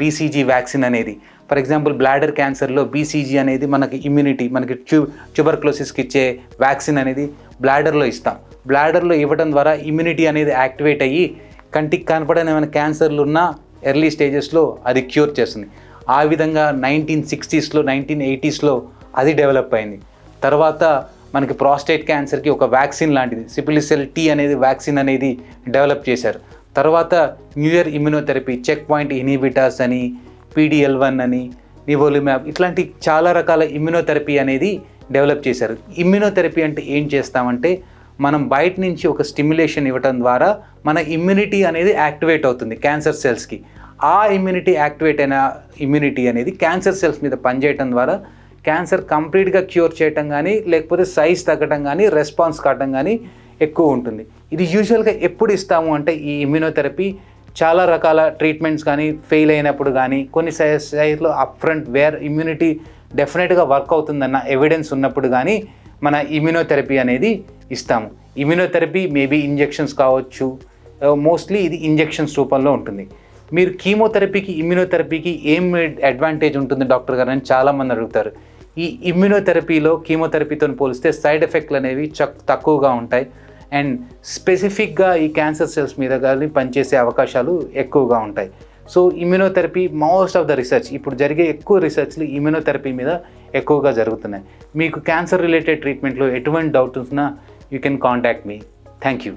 BCG vaccine అనేది. For example bladder క్యాన్సర్లో BCG అనేది మనకి ఇమ్యూనిటీ మనకి ట్యూ ట్యూబర్క్లోసిస్కి ఇచ్చే వ్యాక్సిన్ అనేది బ్లాడర్లో ఇస్తాం. బ్లాడర్లో ఇవ్వడం ద్వారా ఇమ్యూనిటీ అనేది యాక్టివేట్ అయ్యి కంటికి కనపడని ఏమైనా క్యాన్సర్లు ఉన్నా ఎర్లీ స్టేజెస్లో అది క్యూర్ చేస్తుంది. ఆ విధంగా నైన్టీన్ సిక్స్టీస్లో నైన్టీన్ ఎయిటీస్లో అది డెవలప్ అయింది. తర్వాత మనకి ప్రాస్టేట్ క్యాన్సర్కి ఒక వ్యాక్సిన్ లాంటిది. సిపిలిసెల్ టీ అనేది వ్యాక్సిన్ అనేది డెవలప్ చేశారు. తర్వాత new year immunotherapy check point inhibitors అని పీడిఎల్ వన్ అని నివోలిమ్యాబ్ ఇట్లాంటి చాలా రకాల ఇమ్యునోథెరపీ అనేది డెవలప్ చేశారు. ఇమ్యునోథెరపీ అంటే ఏం చేస్తామంటే మనం బయట నుంచి ఒక స్టిమ్యులేషన్ ఇవ్వటం ద్వారా మన ఇమ్యూనిటీ అనేది యాక్టివేట్ అవుతుంది క్యాన్సర్ సెల్స్కి ఆ ఇమ్యూనిటీ యాక్టివేట్ అయిన ఇమ్యూనిటీ అనేది క్యాన్సర్ సెల్స్ మీద పనిచేయటం ద్వారా క్యాన్సర్ కంప్లీట్గా క్యూర్ చేయటం కానీ లేకపోతే సైజ్ తగ్గటం కానీ రెస్పాన్స్ కావటం కానీ ఎక్కువ ఉంటుంది. ఇది యూజువల్గా ఎప్పుడు ఇస్తాము అంటే ఈ ఇమ్యూనోథెరపీ చాలా రకాల ట్రీట్మెంట్స్ కానీ ఫెయిల్ అయినప్పుడు కానీ కొన్ని సైజ్లో అప్ ఫ్రంట్ వేర్ ఇమ్యూనిటీ డెఫినెట్గా వర్క్ అవుతుందన్న ఎవిడెన్స్ ఉన్నప్పుడు కానీ మన ఇమ్యూనోథెరపీ అనేది ఇస్తాము. ఇమ్యూనోథెరపీ మేబీ ఇంజెక్షన్స్ కావచ్చు. Uh, మోస్ట్లీ ఇది ఇంజెక్షన్స్ రూపంలో ఉంటుంది. మీరు కీమోథెరపీకి ఇమ్యూనోథెరపీకి ఏం అడ్వాంటేజ్ ఉంటుంది డాక్టర్ గారు అని చాలామంది అడుగుతారు. ఈ ఇమ్యూనోథెరపీలో కీమోథెరపీతో పోలిస్తే సైడ్ ఎఫెక్ట్లు అనేవి చక్ తక్కువగా ఉంటాయి. అండ్ స్పెసిఫిక్గా ఈ క్యాన్సర్ సెల్స్ మీద కానీ పనిచేసే అవకాశాలు ఎక్కువగా ఉంటాయి. So immunotherapy most of the research ఇప్పుడు జరిగే ఎక్కువ రీసెర్చ్లు ఇమ్యూనోథెరపీ మీద ఎక్కువగా జరుగుతున్నాయి. మీకు క్యాన్సర్ రిలేటెడ్ ట్రీట్మెంట్లో ఎటువంటి డౌట్ ఉన్నా you can contact me thank you